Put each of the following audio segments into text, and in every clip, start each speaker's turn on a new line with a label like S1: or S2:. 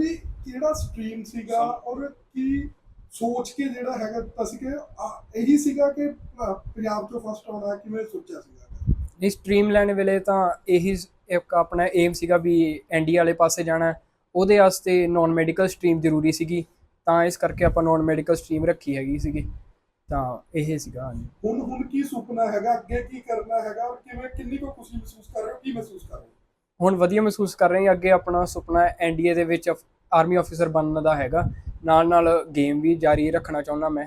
S1: ਵੀ ਕਿਹੜਾ ਸਟ੍ਰੀਮ ਸੀਗਾ ਔਰ ਕੀ ਸੋਚ ਕੇ ਜਿਹੜਾ ਹੈਗਾ ਅਸੀਂ ਕਿ ਆ, ਇਹੀ ਸੀਗਾ ਕਿ ਅ, ਪੰਜਾਬ ਤੋਂ ਫਸਟ ਆਉਣਾ ਕਿਵੇਂ ਸੋਚਿਆ ਸੀਗਾ?
S2: ਨਹੀਂ ਸਟ੍ਰੀਮ ਲੈਣ ਵੇਲੇ ਤਾਂ ਇਹੀ ਸ- ਇੱਕ ਆਪਣਾ ਏਮ ਸੀਗਾ ਵੀ ਐਨਡੀ ਵਾਲੇ ਪਾਸੇ ਜਾਣਾ। ਹੈ। ਉਹਦੇ ਵਾਸਤੇ ਨਾਨ ਮੈਡੀਕਲ ਸਟ੍ਰੀਮ ਜ਼ਰੂਰੀ ਸੀਗੀ। ਤਾਂ ਇਸ ਕਰਕੇ ਆਪਾਂ ਨਾਨ ਮੈਡੀਕਲ ਸਟ੍ਰੀਮ ਰੱਖੀ ਹੈਗੀ ਸੀਗੀ। ਤਾਂ ਇਹ ਸੀਗਾ ਹਾਂਜੀ।
S1: ਹੁਣ ਹੁਣ ਕੀ ਸੁਪਨਾ ਹੈਗਾ? ਅੱਗੇ ਕੀ ਕਰਨਾ ਹੈਗਾ? ਔਰ ਕਿਵੇਂ ਕਿੰਨੀ ਕੋ ਖੁਸ਼ੀ ਮਹਿਸੂਸ ਕਰ ਰਹੇ ਹੋ? ਕੀ ਮਹਿਸੂਸ ਕਰ ਰਹੇ ਹੋ?
S2: ਹੁਣ ਵਧੀਆ ਮਹਿਸੂਸ ਕਰ ਰਹੇ ਹਾਂ ਅੱਗੇ ਆਪਣਾ ਸੁਪਨਾ ਐਨਡੀਏ ਦੇ ਵਿੱਚ ਆਰਮੀ ਆਫੀਸਰ ਬਣਨ ਦਾ ਹੈਗਾ। ਨਾਲ ਨਾਲ ਗੇਮ ਵੀ ਜਾਰੀ ਰੱਖਣਾ ਚਾਹੁੰਦਾ ਮੈਂ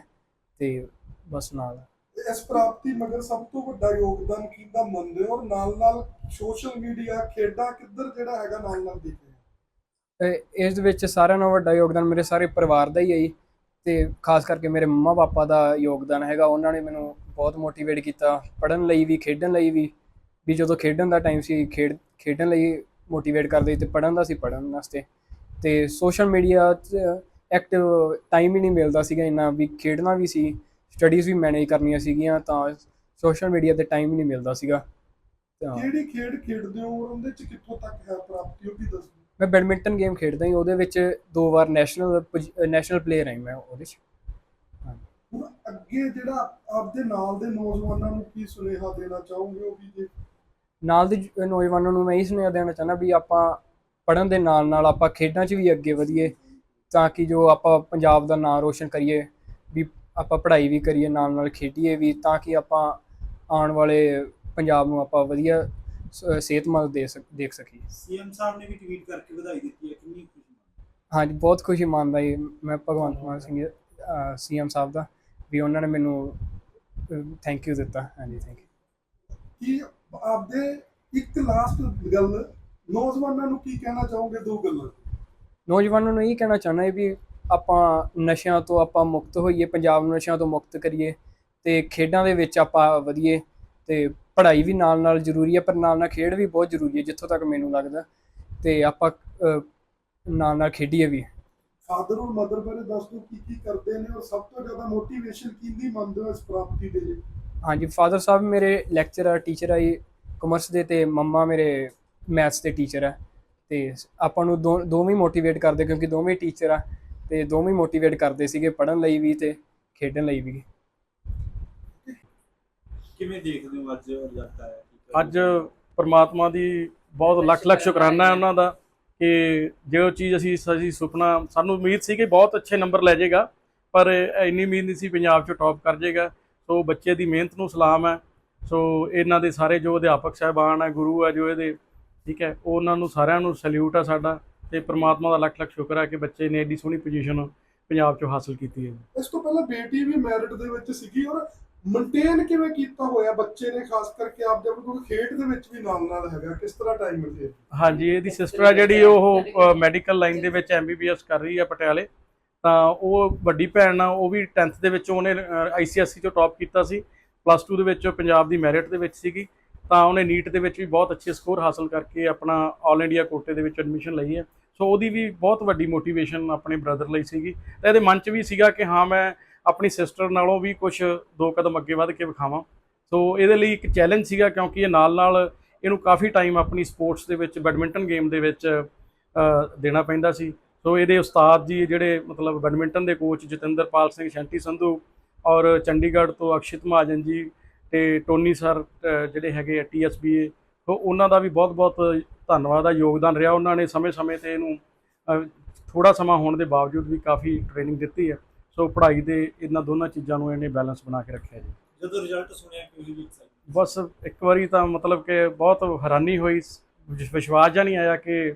S2: ਤੇ ਬਸ ਨਾਲ।
S1: ਇਸ ਪ੍ਰਾਪਤੀ ਮਗਰ ਸਭ ਤੋਂ ਵੱਡਾ ਯੋਗਦਾਨ ਕਿਹਦਾ ਮੰਨਦੇ ਹੋ? ਔਰ ਨਾਲ ਨਾਲ ਸੋਸ਼ਲ ਮੀਡੀਆ ਖੇਡਾਂ ਕਿੱਧਰ ਜਿਹੜਾ ਹੈਗਾ ਨਾਲ ਨਾਲ ਦੇਖਦੇ ਹੋ?
S2: ਇਸ ਦੇ ਵਿੱਚ ਸਾਰਿਆਂ ਨਾਲੋਂ ਵੱਡਾ ਯੋਗਦਾਨ ਮੇਰੇ ਸਾਰੇ ਪਰਿਵਾਰ ਦਾ ਹੀ ਹੈ ਜੀ ਤੇ ਖਾਸ ਕਰਕੇ ਮੇਰੇ ਮੰਮਾ ਪਾਪਾ ਦਾ ਯੋਗਦਾਨ ਹੈਗਾ। ਉਹਨਾਂ ਨੇ ਮੈਨੂੰ ਬਹੁਤ ਮੋਟੀਵੇਟ ਕੀਤਾ ਪੜ੍ਹਨ ਲਈ ਵੀ ਖੇਡਣ ਲਈ ਵੀ। ਵੀ ਜਦੋਂ ਖੇਡਣ ਦਾ ਟਾਈਮ ਸੀ ਖੇਡ ਖੇਡਣ ਲਈ ਮੋਟੀਵੇਟ ਕਰਦੇ ਤੇ ਪੜ੍ਹਨ ਦਾ ਸੀ ਪੜ੍ਹਨ ਵਾਸਤੇ। ਤੇ ਸੋਸ਼ਲ ਮੀਡੀਆ 'ਚ ਐਕਟਿਵ ਟਾਈਮ ਹੀ ਨਹੀਂ ਮਿਲਦਾ ਸੀਗਾ ਇੰਨਾ ਵੀ ਖੇਡਣਾ ਵੀ ਸੀ ਸਟੱਡੀਜ਼ ਵੀ ਮੈਨੇਜ ਕਰਨੀਆਂ ਸੀਗੀਆਂ ਤਾਂ ਸੋਸ਼ਲ ਮੀਡੀਆ ਤੇ ਟਾਈਮ ਹੀ ਨਹੀਂ ਮਿਲਦਾ ਸੀਗਾ।
S1: ਕਿਹੜੀ ਖੇਡ ਖੇਡਦੇ ਹੋ ਔਰ ਉਹਦੇ ਚ ਕਿੱਥੋਂ ਤੱਕ ਹੈ ਪ੍ਰਾਪਤੀ ਉਹ ਵੀ ਦੱਸੋ।
S2: ਮੈਂ ਬੈਡਮਿੰਟਨ ਗੇਮ ਖੇਡਦਾ ਹਾਂ ਉਹਦੇ ਵਿੱਚ ਦੋ ਵਾਰ ਨੈਸ਼ਨਲ ਨੈਸ਼ਨਲ ਪਲੇਅਰ ਹਾਂ ਮੈਂ ਉਹਦੇ 'ਚ।
S1: ਹੁਣ ਅੱਗੇ ਜਿਹੜਾ ਆਪਦੇ ਨਾਲ ਦੇ ਨੌਜਵਾਨਾਂ ਨੂੰ ਕੀ ਸੁਨੇਹਾ ਦੇਣਾ ਚਾਹੋਗੇ ਉਹ ਵੀ ਜੇ
S2: ਨਾਲ ਦੇ ਨੌਜਵਾਨਾਂ ਨੂੰ ਮੈਂ ਇਹ ਸੁਨੇਹਾ ਦੇਣਾ ਚਾਹੁੰਦਾ ਵੀ ਆਪਾਂ ਪੜ੍ਹਨ ਦੇ ਨਾਲ ਨਾਲ ਆਪਾਂ ਖੇਡਾਂ 'ਚ ਵੀ ਅੱਗੇ ਵਧੀਏ ਤਾਂ ਕਿ ਜੋ ਆਪਾਂ ਪੰਜਾਬ ਦਾ ਨਾਮ ਰੋਸ਼ਨ ਕਰੀਏ ਵੀ ਆਪਾਂ ਪੜ੍ਹਾਈ ਵੀ ਕਰੀਏ ਨਾਲ ਨਾਲ ਖੇਡੀਏ ਵੀ ਤਾਂ ਕਿ ਆਪਾਂ ਆਉਣ ਵਾਲੇ ਪੰਜਾਬ ਨੂੰ ਆਪਾਂ ਵਧੀਆ ਸ- ਸਿਹਤਮੰਦ ਦੇ ਸਕ ਦੇਖ ਸਕੀਏ।
S3: ਸੀਐਮ ਸਾਹਿਬ ਨੇ ਵੀ ਟਵੀਟ ਕਰਕੇ ਵਧਾਈ ਦਿੱਤੀ ਹੈ ਕਿੰਨੀ ਖੁਸ਼ੀ
S2: ਹਾਂਜੀ ਬਹੁਤ ਖੁਸ਼ੀ ਮੰਨਦਾ ਜੀ ਮੈਂ ਭਗਵੰਤ ਮਾਨ ਸਿੰਘ ਸੀਐਮ ਸਾਹਿਬ ਦਾ ਵੀ ਉਹਨਾਂ ਨੇ ਮੈਨੂੰ ਥੈਂਕ ਯੂ ਦਿੱਤਾ। ਹਾਂਜੀ ਥੈਂਕ ਯੂ
S1: ਕੀ ਆਪਦੇ ਇੱਕ ਲਾਸਟ ਗੱਲ ਨੌਜਵਾਨਾਂ ਨੂੰ ਕੀ ਕਹਿਣਾ ਚਾਹੋਗੇ ਦੋ ਗੱਲਾਂ?
S2: ਨੌਜਵਾਨਾਂ ਨੂੰ ਇਹ ਕਹਿਣਾ ਚਾਹੁੰਦਾ ਹੈ ਵੀ ਆਪਾਂ ਨਸ਼ਿਆਂ ਤੋਂ ਆਪਾਂ ਮੁਕਤ ਹੋਈਏ ਪੰਜਾਬ ਨੂੰ ਨਸ਼ਿਆਂ ਤੋਂ ਮੁਕਤ ਕਰੀਏ ਤੇ ਖੇਡਾਂ ਦੇ ਵਿੱਚ ਆਪਾਂ ਵਧੀਏ ਤੇ ਪੜ੍ਹਾਈ ਵੀ ਨਾਲ ਨਾਲ ਜ਼ਰੂਰੀ ਹੈ ਪਰ ਨਾਲ ਨਾਲ ਖੇਡ ਵੀ ਬਹੁਤ ਜ਼ਰੂਰੀ ਹੈ ਜਿੱਥੋਂ ਤੱਕ ਮੈਨੂੰ ਲੱਗਦਾ ਤੇ ਆਪਾਂ ਨਾਲ ਨਾਲ ਖੇਡੀਏ ਵੀ।
S1: ਫਾਦਰ ਔਰ ਮਦਰ ਬਾਰੇ ਦੱਸ ਦਿਓ ਕੀ ਕੀ ਕਰਦੇ ਨੇ ਔਰ ਸਭ ਤੋਂ ਜ਼ਿਆਦਾ ਮੋਟੀਵੇਸ਼ਨ ਕਿੰਦੀ ਮੰਨਦੇ ਹੋ ਇਸ ਪ੍ਰਾਪਤੀ ਦੇ ਲਈ?
S2: ਹਾਂਜੀ ਫਾਦਰ ਸਾਹਿਬ ਮੇਰੇ ਲੈਕਚਰਰ ਟੀਚਰ ਆਈ ਕਮਰਸ ਦੇ ਤੇ ਮੰਮਾ ਮੇਰੇ ਮੈਥਸ ਦੇ ਟੀਚਰ ਆ। ਤੇ ਆਪਾਂ ਨੂੰ ਦੋ- ਦੋਵੇਂ ਮੋਟੀਵੇਟ ਕਰਦੇ ਕਿਉਂਕਿ ਦੋਵੇਂ ਟੀਚਰ ਆ ਤੇ ਦੋਵੇਂ ਮੋਟੀਵੇਟ ਕਰਦੇ ਸੀਗੇ ਪੜ੍ਹਨ ਲਈ ਵੀ ਤੇ ਖੇਡਣ ਲਈ ਵੀ।
S3: ਕਿਵੇਂ ਦੇਖਦੇ ਹੋ ਅੱਜ ਰਿਜ਼ਲਟ ਆਇਆ?
S4: ਅੱਜ ਪ੍ਰਮਾਤਮਾ ਦੀ ਬਹੁਤ ਲੱਖ ਲੱਖ ਸ਼ੁਕਰਾਨਾ ਹੈ ਉਹਨਾਂ ਦਾ ਕਿ ਜੋ ਚੀਜ਼ ਅਸੀਂ ਅਸੀਂ ਸੁਪਨਾ ਸਾਨੂੰ ਉਮੀਦ ਸੀ ਕਿ ਬਹੁਤ ਅੱਛੇ ਨੰਬਰ ਲੈ ਜਾਏਗਾ ਪਰ ਇੰਨੀ ਉਮੀਦ ਨਹੀਂ ਸੀ ਪੰਜਾਬ 'ਚ ਟੌਪ ਕਰ ਜਾਏਗਾ। ਸੋ ਬੱਚੇ ਦੀ ਮਿਹਨਤ ਨੂੰ ਸਲਾਮ ਹੈ। ਸੋ ਇਹਨਾਂ ਦੇ ਸਾਰੇ ਜੋ ਅਧਿਆਪਕ ਸਾਹਿਬਾਨ ਹੈ ਗੁਰੂ ਹੈ ਜੋ ਇਹਦੇ ਠੀਕ ਹੈ ਉਹਨਾਂ ਨੂੰ ਸਾਰਿਆਂ ਨੂੰ ਸੈਲੂਟ ਹੈ ਸਾਡਾ ਤੇ ਪ੍ਰਮਾਤਮਾ ਦਾ ਲੱਖ ਲੱਖ ਸ਼ੁਕਰ ਹੈ ਕਿ ਬੱਚੇ ਨੇ ਏਡੀ ਸੋਹਣੀ ਪੋਜੀਸ਼ਨ ਪੰਜਾਬ 'ਚੋਂ ਹਾਸਲ ਕੀਤੀ ਹੈ।
S1: ਇਸ ਤੋਂ ਪਹਿਲਾਂ ਬੇਟੀ ਵੀ ਮੈਰਿਟ ਦੇ ਵਿੱਚ ਸੀਗੀ ਔਰ ਮੇਨਟੇਨ ਕਿਵੇਂ ਕੀਤਾ ਹੋਇਆ ਬੱਚੇ ਨੇ ਖਾਸ ਕਰਕੇ ਆਪ ਨੂੰ? ਖੇਡ ਦੇ ਵਿੱਚ ਵੀ ਨਾਲ ਨਾਲ ਹੈਗਾ ਕਿਸ ਤਰ੍ਹਾਂ ਟਾਈਮ ਮਿਲਦੇ
S4: ਹਾਂਜੀ ਇਹਦੀ ਸਿਸਟਰ ਆ ਜਿਹੜੀ ਉਹ ਮੈਡੀਕਲ ਲਾਈਨ ਦੇ ਵਿੱਚ ਐਮਬੀਬੀਐਸ ਕਰ ਰਹੀ ਹੈ ਪਟਿਆਲੇ। ਤਾਂ ਉਹ ਵੱਡੀ ਭੈਣ ਆ ਉਹ ਵੀ 10th ਦੇ ਵਿੱਚੋਂ ਉਹਨੇ ਆਈਸੀਐਸਸੀ ਚੋਂ ਟੌਪ ਕੀਤਾ ਸੀ ਪਲੱਸ 2 ਦੇ ਵਿੱਚ ਪੰਜਾਬ ਦੀ ਮੈਰਿਟ ਦੇ ਵਿੱਚ ਸੀਗੀ, ਤਾਂ ਉਹਨੇ ਨੀਟ ਦੇ ਵਿੱਚ ਵੀ ਬਹੁਤ ਅੱਛੇ ਸਕੋਰ ਹਾਸਲ ਕਰਕੇ ਆਪਣਾ ਆਲ ਇੰਡੀਆ ਕੋਟੇ ਦੇ ਵਿੱਚ ਐਡਮਿਸ਼ਨ ਲਈ ਹੈ। ਸੋ ਉਹਦੀ ਵੀ ਬਹੁਤ ਵੱਡੀ ਮੋਟੀਵੇਸ਼ਨ ਆਪਣੇ ਬ੍ਰਦਰ ਲਈ ਸੀਗੀ ਤਾਂ ਇਹਦੇ ਮਨ 'ਚ ਵੀ ਸੀਗਾ ਕਿ ਹਾਂ, ਮੈਂ ਆਪਣੀ ਸਿਸਟਰ ਨਾਲੋਂ ਵੀ ਕੁਝ ਦੋ ਕਦਮ ਅੱਗੇ ਵੱਧ ਕੇ ਵਿਖਾਵਾਂ। ਸੋ ਇਹਦੇ ਲਈ ਇੱਕ ਚੈਲੰਜ ਸੀਗਾ ਕਿਉਂਕਿ ਇਹ ਨਾਲ ਨਾਲ ਇਹਨੂੰ ਕਾਫੀ ਟਾਈਮ ਆਪਣੀ ਸਪੋਰਟਸ ਦੇ ਵਿੱਚ ਬੈਡਮਿੰਟਨ ਗੇਮ ਦੇ ਵਿੱਚ ਦੇਣਾ ਪੈਂਦਾ ਸੀ। ਸੋ ਇਹਦੇ ਉਸਤਾਦ ਜੀ ਜਿਹੜੇ ਮਤਲਬ ਬੈਡਮਿੰਟਨ ਦੇ ਕੋਚ ਜਤਿੰਦਰਪਾਲ ਸਿੰਘ ਸ਼ੈਂਟੀ ਸੰਧੂ ਔਰ ਚੰਡੀਗੜ੍ਹ ਤੋਂ ਅਕਸ਼ਿਤ ਮਹਾਜਨ ਜੀ ਤੇ ਟੋਨੀ ਸਰ ਜਿਹੜੇ ਹੈਗੇ ਆ ਟੀਐਸਬੀਏ ਸੋ ਉਹਨਾਂ ਦਾ ਵੀ ਬਹੁਤ-ਬਹੁਤ ਧੰਨਵਾਦ ਆ ਯੋਗਦਾਨ ਰਿਹਾ। ਉਹਨਾਂ ਨੇ ਸਮੇਂ-ਸਮੇਂ ਤੇ ਇਹਨੂੰ ਥੋੜਾ ਸਮਾਂ ਹੋਣ ਦੇ ਬਾਵਜੂਦ ਵੀ ਕਾਫੀ ਟ੍ਰੇਨਿੰਗ ਦਿੱਤੀ ਹੈ ਸੋ ਪੜ੍ਹਾਈ ਦੇ ਇਹਨਾਂ ਦੋਨਾਂ ਚੀਜ਼ਾਂ ਨੂੰ ਇਹਨੇ ਬੈਲੈਂਸ ਬਣਾ ਕੇ ਰੱਖਿਆ ਜੀ।
S3: ਜਦੋਂ ਰਿਜ਼ਲਟ ਸੁਣਿਆ ਕਿ ਉਹਦੀ ਐਕਸਾਈਟਮੈਂਟ
S4: ਬਸ ਇੱਕ ਵਾਰੀ ਤਾਂ ਮਤਲਬ ਕਿ ਬਹੁਤ ਹੈਰਾਨੀ ਹੋਈ। ਵਿਸ਼- ਵਿਸ਼ਵਾਸ ਜਾਂ ਨਹੀਂ ਆਇਆ ਕਿ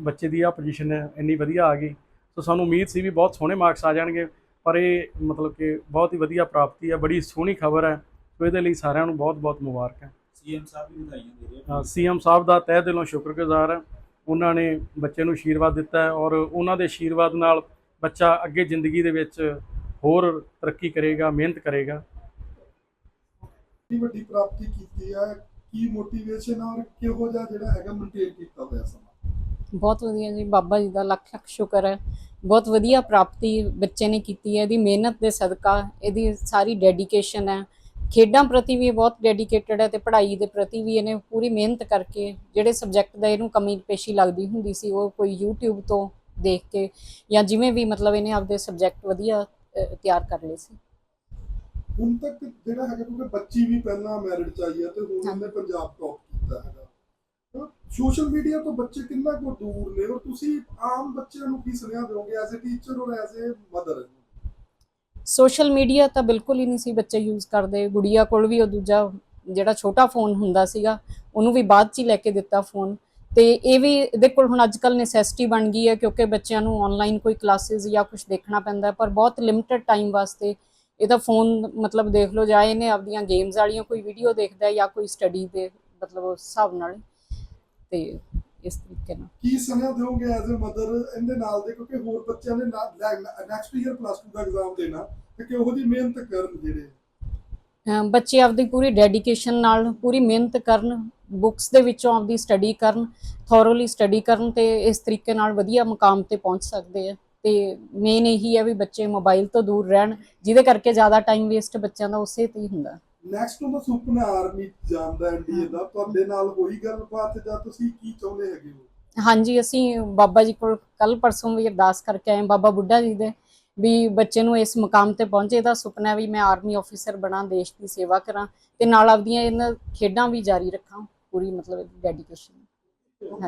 S4: ਬੱਚੇ ਦੀ ਆ ਪੋਜੀਸ਼ਨ ਇੰਨੀ ਵਧੀਆ ਆ ਗਈ। ਸੋ ਸਾਨੂੰ ਉਮੀਦ ਸੀ ਵੀ ਬਹੁਤ ਸੋਹਣੇ ਮਾਰਕਸ ਆ ਜਾਣਗੇ ਪਰ ਇਹ ਮਤਲਬ ਕਿ ਬਹੁਤ ਹੀ ਵਧੀਆ ਪ੍ਰਾਪਤੀ ਹੈ ਬੜੀ ਸੋਹਣੀ ਖਬਰ ਹੈ ਸੋ ਇਹਦੇ ਲਈ ਸਾਰਿਆਂ ਨੂੰ ਬਹੁਤ-ਬਹੁਤ ਮੁਬਾਰਕਾਂ
S3: ਸੀਐਮ ਸਾਹਿਬ ਵੀ ਵਧਾਈਆਂ ਦੇ ਰਹੇ ਆ।
S4: ਸੀਐਮ ਸਾਹਿਬ ਦਾ ਤਹਿ ਦਿਲੋਂ ਸ਼ੁਕਰਗੁਜ਼ਾਰ ਹਾਂ ਉਹਨਾਂ ਨੇ ਬੱਚੇ ਨੂੰ ਆਸ਼ੀਰਵਾਦ ਦਿੱਤਾ ਹੈ ਔਰ ਉਹਨਾਂ ਦੇ ਆਸ਼ੀਰਵਾਦ ਨਾਲ ਬੱਚਾ ਅੱਗੇ ਜ਼ਿੰਦਗੀ ਦੇ ਵਿੱਚ ਹੋਰ ਤਰੱਕੀ ਕਰੇਗਾ ਮਿਹਨਤ ਕਰੇਗਾ।
S1: ਕੀ ਵੱਡੀ ਪ੍ਰਾਪਤੀ ਕੀਤੀ ਹੈ ਕੀ ਮੋਟੀਵੇਸ਼ਨ ਔਰ ਕਿਹੋ ਜਿਹਾ ਜਿਹੜਾ ਹੈਗਾ ਮੇਨਟੇਨ ਕੀਤਾ ਹੋਇਆ ਸਮਾਂ?
S5: ਬਹੁਤ ਵਧੀਆ ਜੀ ਬਾਬਾ ਜੀ ਦਾ ਲੱਖ ਲੱਖ ਸ਼ੁਕਰ ਹੈ। ਬਹੁਤ ਵਧੀਆ ਪ੍ਰਾਪਤੀ ਬੱਚੇ ਨੇ ਕੀਤੀ ਹੈ ਇਹਦੀ ਮਿਹਨਤ ਦੇ ਸਦਕਾ ਇਹਦੀ ਸਾਰੀ ਡੈਡੀਕੇਸ਼ਨ ਹੈ। ਖੇਡਾਂ ਪ੍ਰਤੀ ਵੀ ਬਹੁਤ ਡੈਡੀਕੇਟਡ ਹੈ ਤੇ ਪੜ੍ਹਾਈ ਦੇ ਪ੍ਰਤੀ ਵੀ ਇਹਨੇ ਪੂਰੀ ਮਿਹਨਤ ਕਰਕੇ ਜਿਹੜੇ ਸਬਜੈਕਟ ਦਾ ਇਹਨੂੰ ਕਮੀ ਪੇਸ਼ੀ ਲੱਗਦੀ ਹੁੰਦੀ ਸੀ ਉਹ ਕੋਈ YouTube ਤੋਂ ਦੇਖ ਕੇ ਜਾਂ ਜਿਵੇਂ ਵੀ ਮਤਲਬ ਇਹਨੇ ਆਪਦੇ ਸਬਜੈਕਟ ਵਧੀਆ ਤਿਆਰ ਕਰ ਲਏ ਸੀ।
S1: ਹੁਣ ਤੱਕ ਜਿਹੜਾ ਹੈਗਾ ਕਿਉਂਕਿ ਬੱਚੀ ਵੀ ਪਹਿਲਾਂ ਮੈਰਿਟ ਚ ਆਈ ਹੈ ਤੇ ਹੁਣ
S5: ਹਾਂ।
S1: ਉਹਨੇ ਪੰਜਾਬ ਟੌਪ ਕੀਤਾ ਹੈਗਾ। ਸੋਸ਼ਲ ਮੀਡੀਆ ਤੋਂ ਬੱਚੇ ਕਿੰਨਾ ਕੁ ਦੂਰ ਨੇ ਔਰ ਤੁਸੀਂ ਆਮ ਬੱਚਿਆਂ ਨੂੰ ਕੀ ਸੁਨੇਹਾ ਦਿਓਗੇ ਐਜ਼ ਅ ਟੀਚਰ ਔਰ as a mother
S5: social media ਤਾਂ ਬਿਲਕੁਲ ਹੀ ਨਹੀਂ ਸੀ ਬੱਚੇ ਯੂਜ਼ ਕਰਦੇ। ਗੁੜੀਆ ਕੋਲ ਵੀ ਉਹ ਦੂਜਾ ਜਿਹੜਾ ਛੋਟਾ ਫੋਨ ਹੁੰਦਾ ਸੀਗਾ, ਉਹਨੂੰ ਵੀ ਬਾਅਦ ਚ ਹੀ ਲੈ ਕੇ ਦਿੱਤਾ ਫੋਨ ਤੇ ਇਹ ਵੀ ਇਹਦੇ ਕੋਲ ਹੁਣ ਅੱਜ ਕੱਲ ਨੈਸੈਸਿਟੀ ਬਣ ਗਈ ਹੈ ਕਿਉਂਕਿ ਬੱਚਿਆਂ ਨੂੰ ਆਨਲਾਈਨ ਕੋਈ ਕਲਾਸਿਸ ਜਾਂ ਕੁਝ ਦੇਖਣਾ ਪੈਂਦਾ ਪਰ ਬਹੁਤ ਲਿਮਿਟਡ ਟਾਈਮ ਵਾਸਤੇ ਇਹ ਤਾਂ ਫੋਨ ਮਤਲਬ ਦੇਖ ਲਓ, ਜਾਂ ਇਹਨੇ ਆਪਦੀਆਂ ਗੇਮਸ ਵਾਲੀਆਂ ਕੋਈ ਵੀਡੀਓ ਦੇਖਦਾ ਜਾਂ ਕੋਈ ਸਟੱਡੀ ਦੇ ਮਤਲਬ ਉਸ ਹਿਸਾਬ ਨਾਲ। ਤੇ ਇਸ ਤਰੀਕੇ ਨਾਲ।
S1: ਕੀ ਸੁਨੇਹਾ ਦਿਓਗੇ ਐਜ਼ ਅ ਮਦਰ ਇਹਦੇ ਨਾਲ ਦੇ? ਕਿਉਂਕਿ ਹੋਰ ਬੱਚਿਆਂ ਨੇ ਨੈਕਸਟ ਈਅਰ ਪਲੱਸ 2 ਦਾ ਐਗਜ਼ਾਮ ਦੇਣਾ ਤੇ ਕਿ ਉਹਦੀ ਮਿਹਨਤ ਕਰਨ ਜਿਹੜੇ?
S5: ਬੱਚੇ ਆਪਦੀ ਪੂਰੀ ਡੈਡੀਕੇਸ਼ਨ ਨਾਲ ਪੂਰੀ ਮਿਹਨਤ ਕਰਨ ਬੁੱਕਸ ਦੇ ਵਿੱਚੋਂ ਆਪਦੀ ਸਟੱਡੀ ਕਰਨ ਥੋਰੋਲੀ ਸਟੱਡੀ ਕਰਨ ਤੇ ਇਸ ਤਰੀਕੇ ਨਾਲ ਵਧੀਆ ਮੁਕਾਮ ਤੇ ਪਹੁੰਚ ਸਕਦੇ ਆ। ਤੇ ਮੇਨ ਇਹੀ ਹੈ ਵੀ ਬੱਚੇ ਮੋਬਾਈਲ ਤੋਂ ਦੂਰ ਰਹਿਣ ਜਿਹਦੇ ਕਰਕੇ ਜ਼ਿਆਦਾ ਟਾਈਮ ਵੇਸਟ ਬੱਚਿਆਂ ਦਾ ਉਸੇ ਤੇ ਹੀ ਹੁੰਦਾ।
S1: ਨੈਕਸਟ ਉਹਦਾ ਸੁਪਨਾ ਆਰਮੀ ਜਾਣ ਐਨਡੀਏ ਦਾ। ਤੁਹਾਡੇ ਨਾਲ ਹੋਈ ਗੱਲਬਾਤ ਜਾਂ ਤੁਸੀਂ ਕੀ ਚਾਹੁੰਦੇ ਹੈਗੇ ਹੋ?
S5: ਹਾਂਜੀ, ਅਸੀਂ ਬਾਬਾ ਜੀ ਕੋਲ ਕੱਲ ਪਰਸੋਂ ਵੀ ਅਰਦਾਸ ਕਰਕੇ ਆਏ ਬਾਬਾ ਬੁੱਢਾ ਜੀ ਦੇ, ਵੀ ਬੱਚੇ ਨੂੰ ਇਸ ਮੁਕਾਮ ਤੇ ਪਹੁੰਚੇ। ਦਾ ਸੁਪਨਾ ਵੀ ਮੈਂ ਆਰਮੀ ਆਫੀਸਰ ਬਣਾ, ਦੇਸ਼ ਦੀ ਸੇਵਾ ਕਰਾਂ ਤੇ ਨਾਲ ਆਪਦੀਆਂ ਇਹਨਾਂ ਖੇਡਾਂ ਵੀ ਜਾਰੀ ਰੱਖਾਂ, ਪੂਰੀ ਮਤਲਬ ਡੈਡੀਕੇਸ਼ਨ